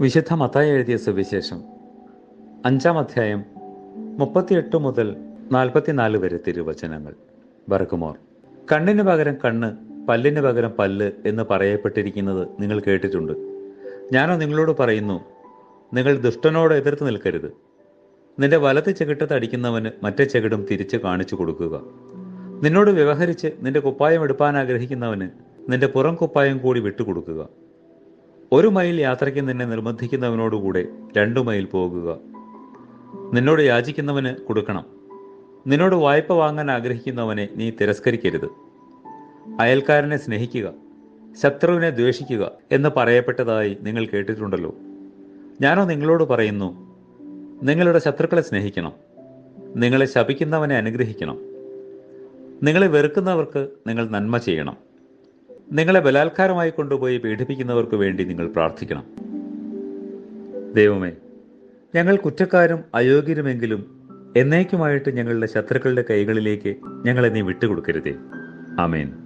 വിശുദ്ധ മത്തായി എഴുതിയ സുവിശേഷം. അഞ്ചാം അധ്യായം മുപ്പത്തിയെട്ട് മുതൽ നാൽപ്പത്തിനാല് വരെ തിരുവചനങ്ങൾ. ബർക്കുമോർ കണ്ണിന് പകരം കണ്ണ് പല്ലിന് പകരം പല്ല് എന്ന് പറയപ്പെട്ടിരിക്കുന്നത് നിങ്ങൾ കേട്ടിട്ടുണ്ട്. ഞാനോ നിങ്ങളോട് പറയുന്നു നിങ്ങൾ ദുഷ്ടനോട് എതിർത്ത് നിൽക്കരുത്. നിന്റെ വലത്ത് ചെകിട്ടത്ത് അടിക്കുന്നവന് മറ്റേ ചെകിടും തിരിച്ച് കാണിച്ചു കൊടുക്കുക. നിന്നോട് വ്യവഹരിച്ച് നിന്റെ കുപ്പായം എടുപ്പാൻ ആഗ്രഹിക്കുന്നവന് നിന്റെ പുറം കുപ്പായം കൂടി വിട്ടുകൊടുക്കുക. ഒരു മൈൽ യാത്രയ്ക്ക് നിന്നെ നിർബന്ധിക്കുന്നവനോടുകൂടെ രണ്ടു മൈൽ പോകുക. നിന്നോട് യാചിക്കുന്നവന് കൊടുക്കണം. നിന്നോട് വായ്പ വാങ്ങാൻ ആഗ്രഹിക്കുന്നവനെ നീ തിരസ്കരിക്കരുത്. അയൽക്കാരനെ സ്നേഹിക്കുക ശത്രുവിനെ ദ്വേഷിക്കുക എന്ന് പറയപ്പെട്ടതായി നിങ്ങൾ കേട്ടിട്ടുണ്ടല്ലോ. ഞാനോ നിങ്ങളോട് പറയുന്നു നിങ്ങളുടെ ശത്രുക്കളെ സ്നേഹിക്കണം നിങ്ങളെ ശപിക്കുന്നവനെ അനുഗ്രഹിക്കണം നിങ്ങളെ വെറുക്കുന്നവർക്ക് നിങ്ങൾ നന്മ ചെയ്യണം. നിങ്ങളെ ബലാത്കാരമായി കൊണ്ടുപോയി പീഡിപ്പിക്കുന്നവർക്ക് വേണ്ടി നിങ്ങൾ പ്രാർത്ഥിക്കണം. ദൈവമേ ഞങ്ങൾ കുറ്റക്കാരും അയോഗ്യരുമെങ്കിലും എന്നേക്കുമായിട്ട് ഞങ്ങളുടെ ശത്രുക്കളുടെ കൈകളിലേക്ക് ഞങ്ങളെ നീ വിട്ടുകൊടുക്കരുതേ. ആമേൻ.